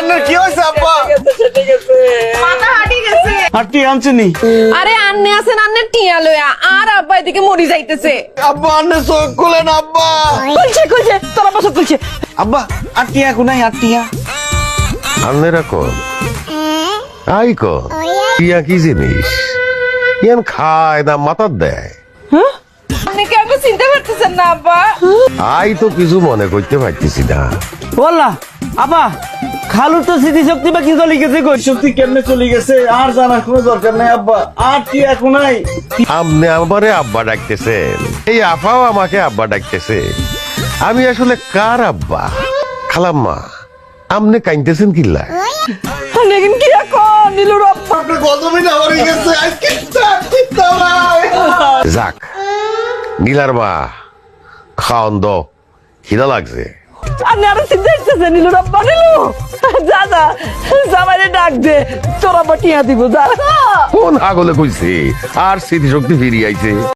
আন্নের কি হয়েছে আব্বা? মাথা হাঁটি গেছে। আর কি আনছেনি আরে আন্নে আছেন আন্নের টিয়া লয়া আর আব্বা এদিকে মরি যাইতেছে। আব্বা আন্নের চোখ খুলেন আব্বা। কইছে কইছে তোরা বসে কইছে আব্বা আর টিয়া কোনাই আর টিয়া? আন্নেরা কন আই কন ইয়া কি জিনিস? ইয়ান খায় না মাথার দেয়। আপনি কি আমাকে চিনতে পারতেছেন না আব্বা? আই তো কিছু মনে করতে পারতেছি না। বললা আব্বা খালুর তো স্মৃতিশক্তি বা কি চলে গেছে কই? শক্তি কেমনে চলে গেছে? আর জানার কোনো দরকার নাই আব্বা। আর টিয়া কোনাই আপনি আমারে আব্বা ডাকতেছেন এই আফাও আমাকে আব্বা ডাকতেছে। আমি আসলে কার আব্বা? খালাম্মা আপনি কাইনতেছেন কিল্লা লেকিন কি এখন নীলুর আব্বা। আপনার হয়ে গেছে। আজকে যাক নীলার মা খাওন দ খিদা লাগছে। আপনি আরও চিন্তা পারতেছে নীলুর রব্বা নীলু যা যা জামাইরে ডাক দে। তোর আব্বা টিয়া দিব, যা। কোন আগলে কইছে? আর স্মৃতিশক্তি ফিরিয়ে আইছে।